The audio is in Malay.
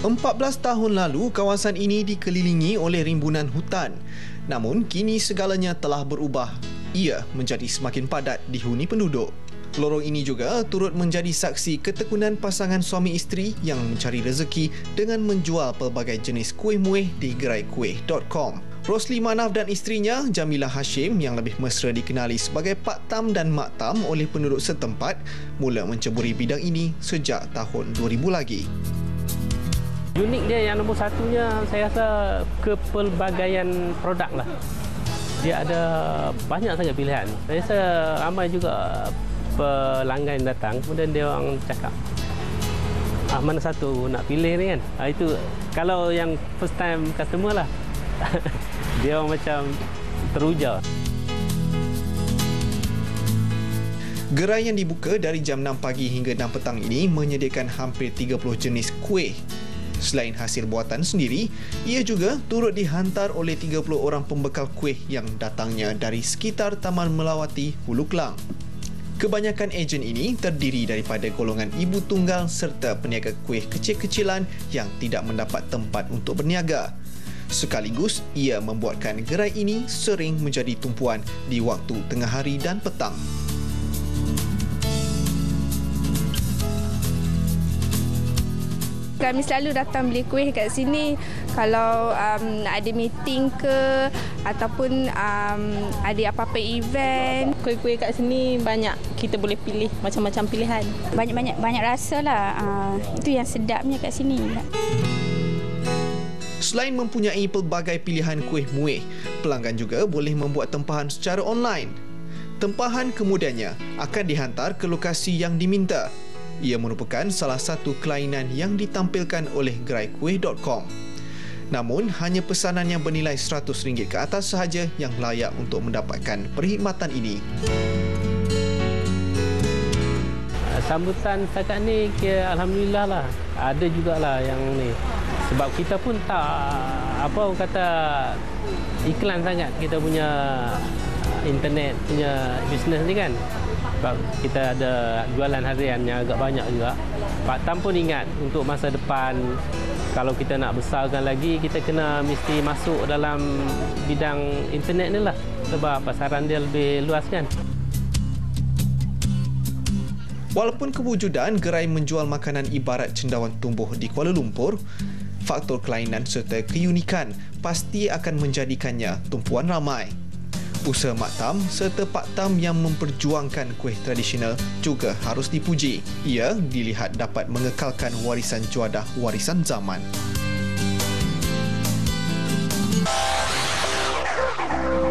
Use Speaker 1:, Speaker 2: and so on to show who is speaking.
Speaker 1: 14 tahun lalu, kawasan ini dikelilingi oleh rimbunan hutan. Namun, kini segalanya telah berubah. Ia menjadi semakin padat dihuni penduduk. Lorong ini juga turut menjadi saksi ketekunan pasangan suami isteri yang mencari rezeki dengan menjual pelbagai jenis kuih muih di geraikwih.com. Rosli Manaf dan isterinya, Jamila Hashim yang lebih mesra dikenali sebagai Pak Tam dan Mak Tam oleh penduduk setempat mula menceburi bidang ini sejak tahun 2000 lagi.
Speaker 2: Unik dia yang nombor satunya saya rasa kepelbagaian produk lah. Dia ada banyak sangat pilihan. Saya rasa ramai juga pelanggan datang kemudian dia orang cakap ah, mana satu nak pilih ni kan. Ah, itu kalau yang first time customer lah. dia orang macam teruja.
Speaker 1: Gerai yang dibuka dari jam 6 pagi hingga 6 petang ini menyediakan hampir 30 jenis kuih Selain hasil buatan sendiri, ia juga turut dihantar oleh 30 orang pembekal kuih yang datangnya dari sekitar Taman Melawati, Hulu Kelang. Kebanyakan ejen ini terdiri daripada golongan ibu tunggal serta peniaga kuih kecil-kecilan yang tidak mendapat tempat untuk berniaga. Sekaligus, ia membuatkan gerai ini sering menjadi tumpuan di waktu tengah hari dan petang.
Speaker 3: Kami selalu datang beli kuih kat sini kalau um, ada meeting ke ataupun um, ada apa-apa event.
Speaker 4: Kuih-kuih kat sini banyak kita boleh pilih macam-macam pilihan.
Speaker 5: Banyak-banyak banyak rasa lah. Uh, itu yang sedapnya kat sini.
Speaker 1: Selain mempunyai pelbagai pilihan kuih muih, pelanggan juga boleh membuat tempahan secara online. Tempahan kemudiannya akan dihantar ke lokasi yang diminta ia merupakan salah satu kelainan yang ditampilkan oleh geraikweh.com. Namun, hanya pesanan yang bernilai RM100 ke atas sahaja yang layak untuk mendapatkan perkhidmatan ini.
Speaker 2: Sambutan setakat ni, kira Alhamdulillah lah. Ada jugalah yang ni. Sebab kita pun tak, apa kata, iklan sangat kita punya internet punya bisnes ni kan sebab kita ada jualan harian yang agak banyak juga. Pak Tam pun ingat untuk masa depan kalau kita nak besarkan lagi kita kena mesti masuk dalam bidang internet ni lah sebab pasaran dia lebih luas kan.
Speaker 1: Walaupun kewujudan gerai menjual makanan ibarat cendawan tumbuh di Kuala Lumpur, faktor kelainan serta keunikan pasti akan menjadikannya tumpuan ramai. Usaha Mak Tam serta Pak Tam yang memperjuangkan kuih tradisional juga harus dipuji. Ia dilihat dapat mengekalkan warisan juadah warisan zaman.